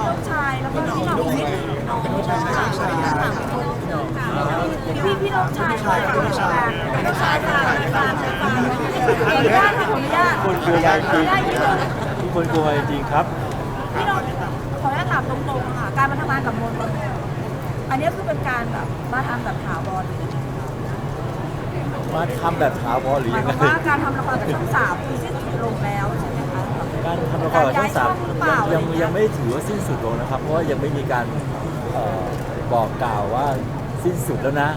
น้องชายแล้วก็พี่น้องพี่น้องชายพี่พี่น้องชายค่ะพี่น้องชายพี่น้องชายค่ะชายค่ะขออนุญาตค่ะขออนุญาตคนกลัวจริงได้ยินเลยทุกคนกลัวจริงครับพี่น้องขออนุญาตถามตรงๆค่ะการมาทำงานกับมนต์อันนี้คือเป็นการแบบมาทำแบบถาวรหรือยังไงมาทำแบบถาวรหรือหมายยังความไงว่าการทำละครกับช่องสามคือสิ้นสุดลงแล้วใช่ไหมคะ การทำละครกับช่องสามการย้ายช่องหรือเปล่ายังอะไรเงี้ยยังไม่ถือว่าสิ้นสุดลงนะครับ เพราะว่ายังไม่มีการเอ่อบอกกล่าวว่าสิ้นสุดแล้วนะ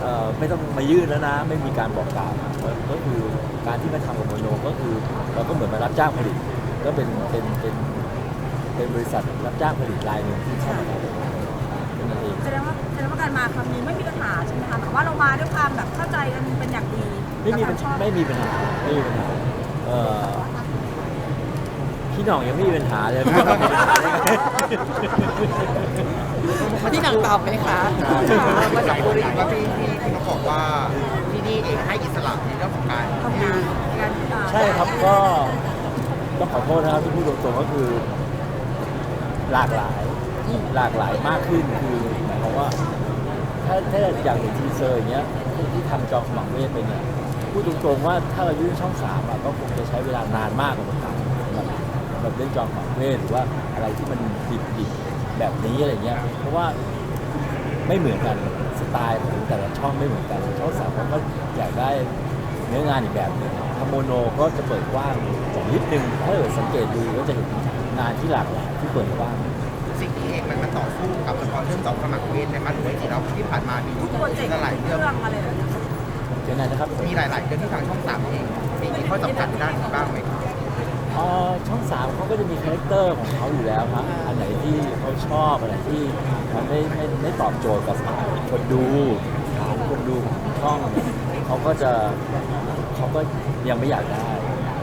เอ่อไม่ต้องมายื่นแล้วนะ ไม่มีการบอกกล่าวก็คือการที่มาทำกับโมโนก็คือเราก็เหมือนมารับจ้างผลิต ก็เป็นเป็นเป็นเป็นบริษัทรับจ้างผลิตรายหนึ่งที่เข้ามาทำนั่นเอง แสดงว่าแสดงว่าการมาครั้งนี้ไม่มีปัญหาใช่ไหมคะแต่ว่าเรามาด้วยความแบบเข้าใจกันเป็นอย่างดีไม่มีกับปัญทางช่องไม่มีปัญหาไม่มีปัญหาเอ่อ พี่หน่องยังไม่มีปัญหาเลยพี่หน่องมีปัญหาได้ไงพี่หนังตอบไหมคะเมื่อสักครู่ได้ยินว่าพี่พี่พี่นกบอกว่าที่นี่เองให้อิสระในเรื่องของการทำงานการอ่าใช่ครับก็ต้องขอโทษนะครับที่พูดตรงๆก็คือ หลากหลายหลากหลายมากขึ้นคือหมายความว่า ถ้าถ้าอย่างในทีเซอร์อย่างเงี้ยที่ทำจอมขมังเวทไปเนี่ยพูดตรงๆว่าถ้าเรายื่นช่องสามอะก็คงจะใช้เวลานานมากกว่าการสำ หรับสำหรับเรื่องจอมขมังเวทหรือว่าอะไรที่มันดิบดิบๆแบบนี้อะไรเงี้ยเพราะว่าไม่เหมือนกันสไตล์ของแต่ละช่องไม่เหมือนกันช่องสามเขาก็อยากได้เนื้องานอีกแบบหนึงทำโมโนก็จะเปิดกว้างกว่านิดนึงถ้าเกิดสังเกตดูก็จะเห็นงานที่หลากหลายที่เปิดกว้าง สิ่งนี้เองมันมันต่อสู้กับละครเรื่องสองสมัครเวทนะคะหรือว่าจริงๆแล้วที่ผ่านมามีทุกโปรเจกต์หลายทุกเรื่อง เรื่องอะไรแบบนี้เจนนายนะครับ มีหลายๆเรื่องที่ทางช่องสามเองมีมีข้อจำกัดด้านนี้บ้างไหมครับ เอ่อช่องสามเขาก็จะมีคาแรคเตอร์ของเขาอยู่แล้วครับ อันไหนที่เขาชอบอันไหนที่มันไม่ไม่ไม่ตอบโจทย์กับคนดูฐานคนดูของช่องเนี่ยเขาก็จะเขาก็ยังไม่อยากได้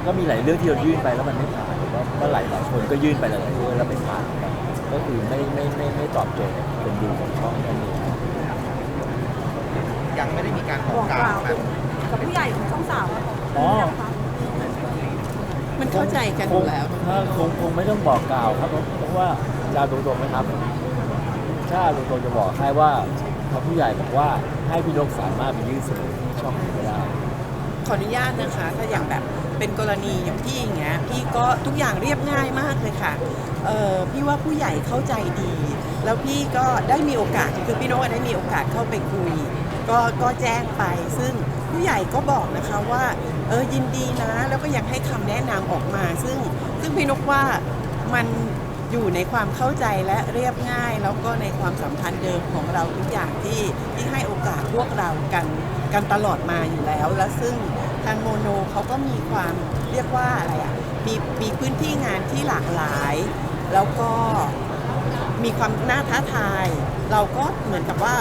ก็มีหลายเรื่องที่เรายื่นไปแล้วมันไม่ผ่านก็ก็หลายหลายคนก็ยื่นไปหลายๆเรื่องแล้วไม่ผ่านกันก็คือไม่ไม่ไม่ไม่ตอบโจทย์คนดูของช่องนั่นเอง ยังไม่ได้มีการบอกบอกกกล่าล่าววแบบกับผู้ใหญ่ของช่องสามอ๋อมัน เข้าใจกันอยู่แล้วถ้าคงคงไม่ต้องบอกกล่าวครับเพราะว่าจะเอาตรงๆไหมครับถ้าเอาตรงๆจะบอกให้ว่าทางผู้ใหญ่บอกว่าให้พี่นกสามารถไปยื่นเสนอที่ช่องนี้ก็ได้ขออนุญาตนะคะ ถ้าอย่างแบบเป็นกรณีอย่างพี่อย่างเงี้ยพี่ก็ทุกอย่างเรียบง่ายมากเลยค่ะเออพี่ว่าผู้ใหญ่เข้าใจดี แล้วพี่ก็ได้มีโอกาสคือพี่โน้ตได้มีโอกาสเข้าไปคุย ก็ก็แจ้งไปซึ่งผู้ใหญ่ก็บอกนะคะว่า เออยินดีนะ แล้วก็ยังให้คำแนะนำออกมา ซึ่งซึ่งพี่นกว่ามันอยู่ในความเข้าใจและเรียบง่าย แล้วก็ในความสัมพันธ์เดิมของเราทุกอย่างที่ที่ให้โอกาสพวกเรากันกันตลอดมาอยู่แล้ว และซึ่งทางโมโนเขาก็มีความเรียกว่าอะไรอะมีมีพื้นที่งานที่หลากหลาย แล้วก็มีความน่าท้าทาย เราก็เหมือนกับว่า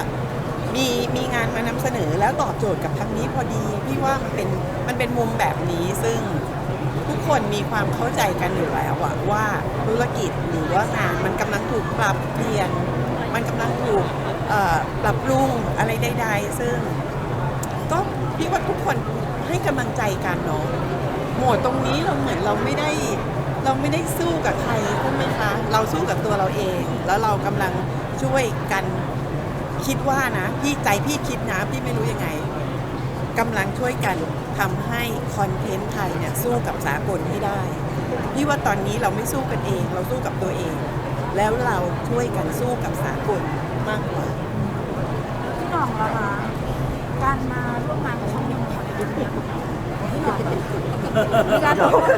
มีมีงานมานำเสนอแล้วตอบโจทย์กับทางนี้พอดีพี่ว่ามันเป็นมันเป็นมุมแบบนี้ซึ่งทุกคนมีความเข้าใจกันอยู่แล้วอะว่าธุรกิจหรือว่างานมันกำลังถูกปรับเปลี่ยน มันกำลังถูกปรับปรุงอะไรใดๆซึ่งก็พี่ว่าทุกคนให้กำลังใจกันเนาะหมดตรงนี้เราเหมือนเราไม่ได้เราไม่ได้สู้กับใครใช่ไหมคะ เราสู้กับตัวเราเอง แล้วเรากำลังช่วยกัน คิดว่านะพี่ใจพี่คิดนะพี่ไม่รู้ยังไงกำลังช่วยกันทำให้คอนเทนต์ไทยเนี่ยสู้กับสากลให้ได้พี่ว่าตอนนี้เราไม่สู้กันเอง เราสู้กับตัวเอง แล้วเราช่วยกันสู้กับสากลมากกว่าพี่น้องละคะการมาร่วมงานกับช่องนี้ของเราในยุคนี้พี่น้องแบบมีการบอกว่า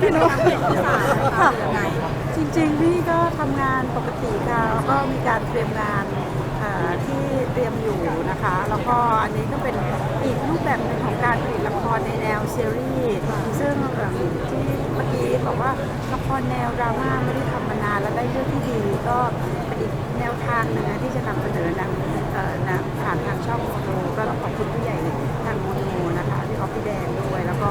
พี่น้องเป็นภาษาค่ะยังไงจริงๆพี่ก็ทำงานปกติค่ะแล้วก็มีการเตรียมงานอ่าที่เตรียมอยู่นะคะ แล้วก็อันนี้ก็เป็นอีกรูปแบบหนึ่งของการผลิตละครในแนวซีรีส์ซึ่งแบบที่เมื่อกี้บอกว่าละครแนวดราม่าไม่ได้ทำมานานแล้วได้เรื่องที่ดีก็เป็นอีกแนวทางหนึ่งนะที่จะนำเสนอหนังเอ่อหนังผ่านทางช่องโมโนก็ต้องขอบคุณผู้ใหญ่ทางโมโนนะคะที่ออฟฟิแดงด้วยแล้วก็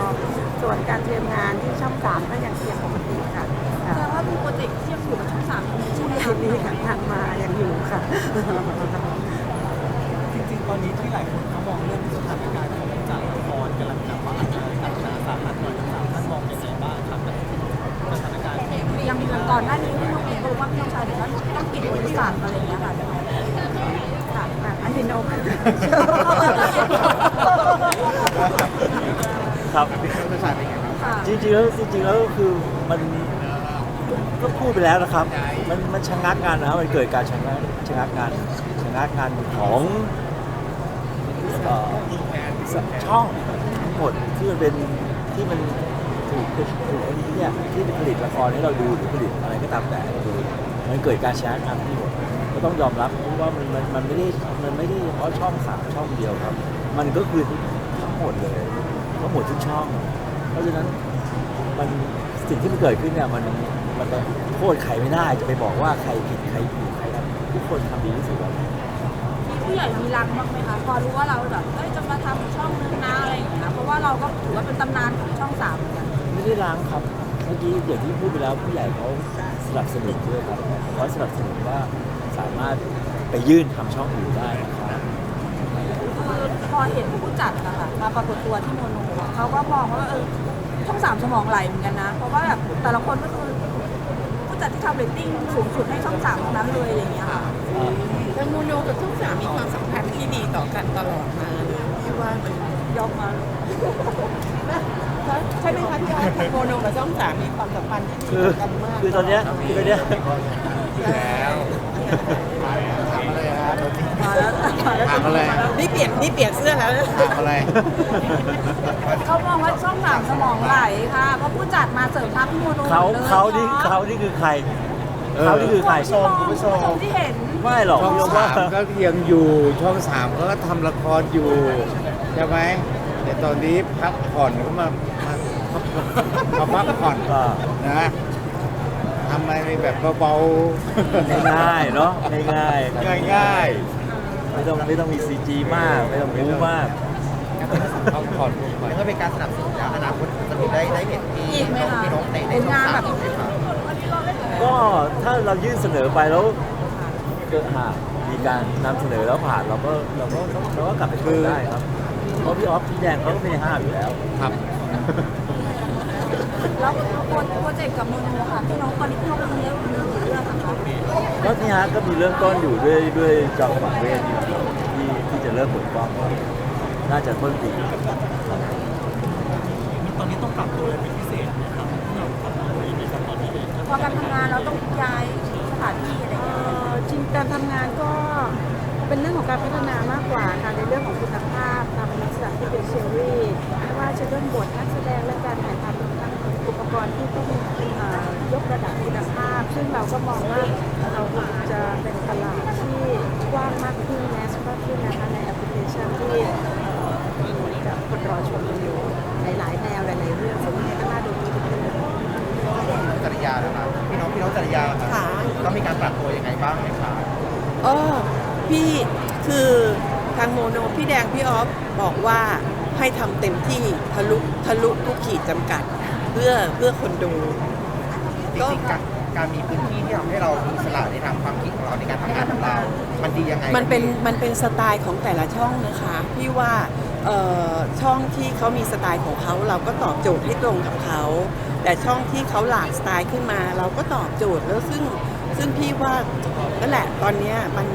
ส่วนการเตรียมงานที่ช่องสามก็ยังเตรียมปกติค่ะแสดงว่ามีโปรเจกต์ที่ยังอยู่กับช่องสามอยู่ใช่ไหมที่คะนี่ค่ะทางมายังอยู่ค่ะจริงๆต อนนี้ที่หลายคนเขามองเรื่องสถานการณ์ของจากละครกำลังจะว่าอาจจะหนักหนาสาหัสหน่อยสามท่านมองยังไงบ้างครับกับสถานการณ์ที่ยังตอนหน้านี้พี่น้องเองก็รู้ว่าพี่น้องชายเนี่ยต้องปิดบริษัทอะไรอย่างเงี้ยค่ะค่ะอะอันนี้นกครับรสชาติเป็นไงครับจริงๆแล้วจริงๆแล้วก็คือมันก็พูดไปแล้วนะครับ มันมันชะงักงานนะครับมันเกิดการชะงักชะงักงานชะงักงานของ เอ่อช่องทั้งหมดที่มันเป็นที่มันถูกถูกถูกเนี่ยที่ผลิตละครให้เราดูหรือผลิตอะไรก็ตามแต่เราดูมันเกิดการแชะงักงานทั้งหมดก็ต้องยอมรับว่ามันมันมันไม่ได้มันไม่ได้เฉพาะช่องสามช่องเดียวครับ มันก็คือทั้งหมดเลยทั้งหมดทุกช่อง เพราะฉะนั้นมันสิ่งที่มันเกิดขึ้นเนี่ยมันมันโทษใครไม่ได้จะไปบอกว่าใครผิดใครถูกใครทำทุกคนทำดีที่สุดแล้ว ใหญ่มีรังบ้างไหมคะพอรู้ว่าเราแบบเอ้ยจะมาทำช่องนึงนะอะไรอย่างเงี้ยเพราะว่าเราก็ถือว่าเป็นตำนานของช่องสามเหมือนกันไม่ได้ล้างครับ เมื่อกี้อย่างที่พูดไปแล้วผู้ใหญ่เขาสนับสนุนด้วยครับเขาสนับสนุนว่าสามารถไปยื่นทำช่องอื่นได้นะครับคือพอเห็นผู้จัดนะคะมาปรากฏตัวที่โมโนอะเขาก็มองว่าเออช่องสามสมองไหลเหมือนกันนะ เพราะว่าแบบแต่ละคนก็คือ จัดที่ทำเรตติ้งสูงสุดให้ช่องสามทั้งนั้นเลยอะไรอย่างเงี้ยค่ะทางโมโนกับช่องสามมีความสัมพันธ์ที่ดีต่อกันตลอดมาเลยพี่ว่ามันยกมาใช่ไหมคะพี่ออสทางโมโนกับช่องสามมีความสัมพันธ์ที่ดีคือต่อกันมากคือตอนเนี้ยคือตอนเนี้ยแล้วถามอะไรครับ มา แล้วมาแล้วถามอะไร นี่เปลี่ยนนี่เปลี่ยนเสื้อแล้วนะถามอะไร เขามองว่าช่องสามสมองไหลค่ะเพราะผู้จัดมาเสริมทัพพี่โมโนเขาลยเขานี่เขานี่คือใครเขานี่คือใครชมคุณผู้ชมที่เห็นไม่หรอกช่องพี่ว่าสามก็ยังอยู่ช่องสามเขาก็ทำละครอยู่ใช่ไหมแต่ตอนนี้พักผ่อนก็มามามาพักผ่อนก็นะทำอะไรแบบเบาง่ายๆเนาะง่ายๆง่ายๆ ไม่ต้องไม่ต้องมีซีจีมาก ไม่ต้องมูมากๆพักผ่อนพักผ่อนแล้วก็เป็นการสนับสนุนแล้วอนาคตจะมีได้ได้เห็นพี่อีกไหมคะ พี่น้องในในเป็นช่องงานสาแบมบไหมครับก็ถ้าเรายื่นเสนอไปแล้วเกิดหากมีการนำเสนอแล้วผ่านเราก็เราก็เราก็กลับไปคุยได้ครับเพราะพี่ออฟพี่แดงเขาก็ไม่ได้ห้ามอยู่แล้ว ครับ แล้วโปรเจกต์กับโมโนค่ะพี่น้องตอนนี้พี่น้องกำลังเลือกเรื่องเรื่องนะคะก็นี่ฮะก็มีเริ่มต้นอยู่ด้วยด้วยจอมขวัญเวทอยู่ที่ที่จะ เริ่มเปิดกล้องน่าจะต้นปีตอนนี้ต้องปรับตัวอะไรเป็นพิเศษนะครับที่เราทำอะไรในตอนนี้พอการทำงานเราต้องย้ายสถานที่อะไรอย่างเงี้ยจริงการทำงานก็เป็นเรื่องของการพัฒนามากกว่าค่ะในเรื่องของคุณภาพทำลักษณะที่เป็นซีรีส์ไม่ว่าจะเรื่องบทนักแสดงและการถ่ายทำรวมทั้งอุปกรณ์ที่ต้องเอ่อ ยกระดับคุณภาพ ซึ่งเราก็มองว่าเราคงจะเป็นตลาดที่กว้างมากขึ้นแมสมากขึ้นนะคะในแอปพลิเคชันที่เอ่อมีกับคนรอชมกันอยู่หลายๆแนวหลายๆเรื่องซึ่งก็น่าดูทุกเรื่องจริยานะครับพี่น้องพี่น้องจริยาครับค่ะต้องมีการปรับตัวยังไงบ้างไหมครับอ๋อพี่คือทางโมโนพี่แดงพี่ออฟบอกว่าให้ทำเต็มที่ทะลุทะลุทุกขีดจำกัด เพื่อเพื่อคนดู จริงๆการการมีพื้นที่ที่ทำให้เรามีอิสระในทางความคิดของเราในการทำงานของเรา มันดียังไงมันเป็นมันเป็นสไตล์ของแต่ละช่องนะคะพี่ว่าเอ่อช่องที่เขามีสไตล์ของเขาเราก็ตอบโจทย์ให้ตรงกับเขา แต่ช่องที่เขาหลากสไตล์ขึ้นมา เราก็ตอบโจทย์แล้วซึ่งซึ่งพี่ว่านั่นแหละตอนเนี้ยมัน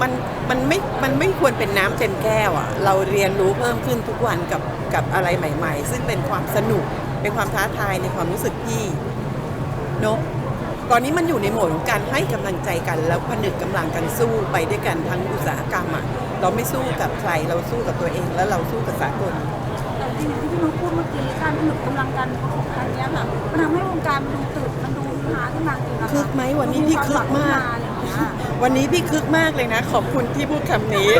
มันมันไม่ มันไม่ควรเป็นน้ำเต็มแก้วอะ่ะ เราเรียนรู้เพิ่มขึ้นทุกวันกับกับอะไรใหม่ ๆ ซึ่งเป็นความสนุก เป็นความท้าทายในความรู้สึกพี่ เนอะตอนนี้มันอยู่ในโหมดของการให้กำลังใจกัน แล้วผนึกกำลังกันสู้ไปด้วยกันทั้งอุตสาหกรรมอะเราไม่สู้กับใครเราสู้กับตัวเอง แล้วเราสู้กับสากลแต่จริงๆที่พี่นุ้พูดเมื่อกี้การผนึกกำลังกันของครั้งเนี้ยค่ะมันทำให้วงการมันดูตื่นมันดูฮือฮาขึ้นมาจริงๆนะคะคึกไหมวันนี้พี่คึกมากอะไรอย่างเงี้ยวันนี้พี่คึกมากเลยนะ ขอบคุณที่พูดคำนี้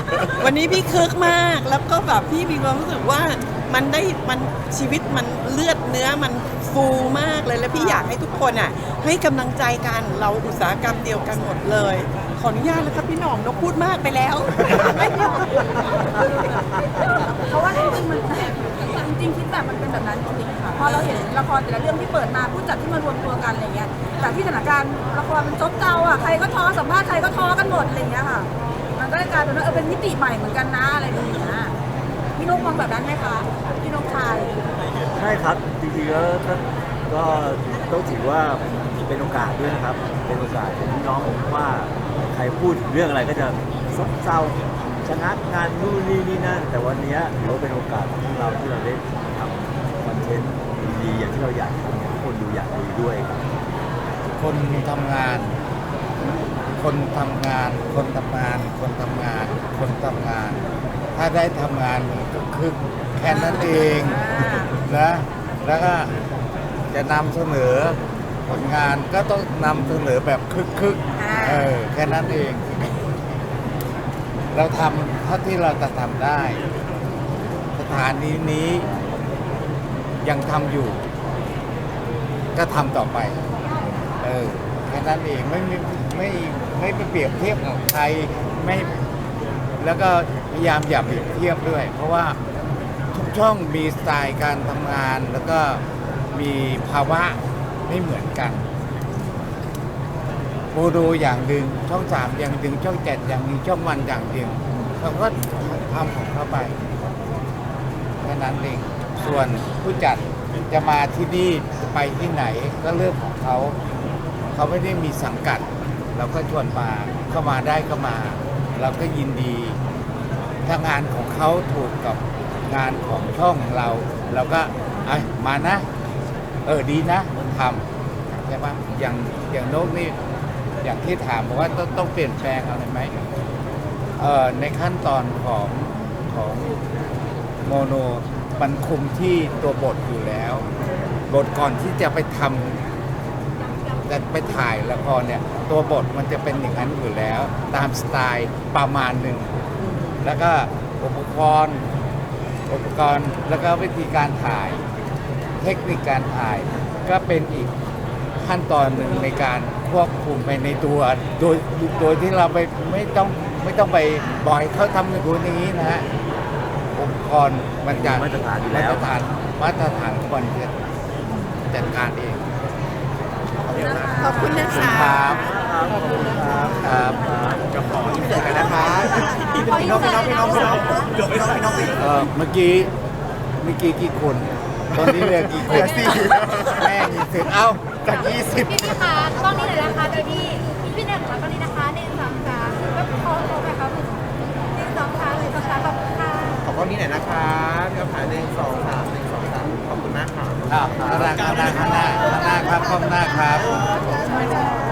วันนี้พี่คึกมากแล้วก็แบบพี่มีความรู้สึกว่ามันได้มันชีวิตมันเลือดเนื้อมัน ฟูมากเลยแล้วพี่อยากให้ทุกคนอะให้กำลังใจกันเราอุตสาหกรรมเดียวกันหมดเลย ขออนุญาตนะครับพี่หน่องนกพูดมากไปแล้ว เพราะว่าจริงๆมันจริงๆคิดแบบมันเป็นแบบนั้นจริงๆค่ะพอเราเห็นละครแต่ละเรื่องที่เปิดมาผู้จัดที่มารวมตัวกันอะไรเงี้ยแต่ที่สถานการณ์ละครมันจบเจ้าอะใครก็ท้อสัมภาษณ์ใครก็ท้อกันหมดอะไรเงี้ยค่ะ มันก็เลยกลายเป็นว่าเออเป็นมิติใหม่เหมือนกันนะอะไรอย่างเงี้ยพี่นุ๊กมองแบบนั้นไหมคะพี่นุ๊กชาย ใช่ครับจริงๆ แล้วก็ก็ต้องถือว่าเป็นโอกาสด้วยนะครับ เป็นโอกาสของน้องผมว่าใครพูดเรื่องอะไรก็จะซบเซาชะงักงานนู่นนี่นี่นั่นแต่วันนี้เราเป็นโอกาสของเราที่เราได้ทำคอนเทนต์ดีๆอย่างที่เราอยากทำให้ทุกคนดูอยากดูด้วยครับคนทำงาน คนทำงาน คนทำงาน คนทำงาน คนทำงาน ถ้าได้ทำงานก็คือแค่นั้นเองนะ แล้วก็จะนำเสนอผลงานก็ต้องนำเสนอแบบคึกคึกๆเออแค่นั้นเอง เราทำเท่าที่เราจะทำได้ สถานีนี้ยังทำอยู่ ก็ทำต่อไป เออแค่นั้นเองไม่ไม่ไม่ไม่ไปเปรียบเทียบกับใครไม่ แล้วก็พยายามอย่าเปรียบเทียบด้วย เพราะว่าทุก ช่องมีสไตล์การทำงาน แล้วก็มีภาวะไม่เหมือนกันโมดูอย่างหนึ่งช่องสามอย่างหนึ่งช่องเจ็ดอย่างหนึ่งช่องวันอย่างหนึ่งเขาก็ทำของเขาไปแค่นั้นเองส่วนผู้จัดจะมาที่นี่ไปที่ไหนก็เรื่องของเขาเขาไม่ได้มีสังกัด เราก็ชวนมาเข้ามาได้ก็มา เราก็ยินดีถ้างานของเขาถูกกับ งานของช่องเรา เราก็ไอ้มานะ เออดีนะทำใช่ปะอย่างอย่างโน้กนี่อย่างที่ถามบอกว่าต้องต้องเปลี่ยนแปลงอะไรไหมเออในขั้นตอนของของโมโนมันคุมที่ตัวบทอยู่แล้ว บทก่อนที่จะไปทำจะไปถ่ายละครเนี่ย ตัวบทมันจะเป็นอย่างนั้นอยู่แล้ว ตามสไตล์ประมาณหนึ่ง แล้วก็อุปกรณ์ อุปกรณ์แล้วก็วิธีการถ่าย เทคนิคการถ่าย ก็เป็นอีกขั้นตอนหนึ่งในการควบคุมไปในตัว โดยโดยที่เราไปไม่ต้องไม่ต้องไปบอกให้เขาทำอย่างนู้นอย่างนี้นะฮะอุปกรณ์มันจะมาตรฐานอยู่แล้ว มาตรฐานมาตรฐานคนจะจัดการเองขอบคุณนะคะ ครับ ครับจะขออินเสิร์ตกันนะคะพี่น้องพี่น้องพี่น้องพี่น้องเกือบไม่ต้องพี่น้องสิเออเมื่อกี้เมื่อกี้กี่คน ตอนนี้เหลือกี่คนเหลือสี่แม่มีสิบเอ้าจากยี่สิบพี่พี่คะกล้องนี้หน่อยนะคะโดยที่พี่พี่หนึ่งค่ะกล้องนี้นะคะหนึ่งสองสามก็ขอโทรไปครับหนึ่งสองสามหนึ่งสองสามขอบคุณค่ะขอบคุณนี้หน่อยนะคะพี่เอาขาหนึ่งสองสามหนึ่งสองสามขอบคุณมากค่ะอ่าข้างหน้าข้างหน้าข้างหน้าข้างหน้าครับข้างหน้าครับ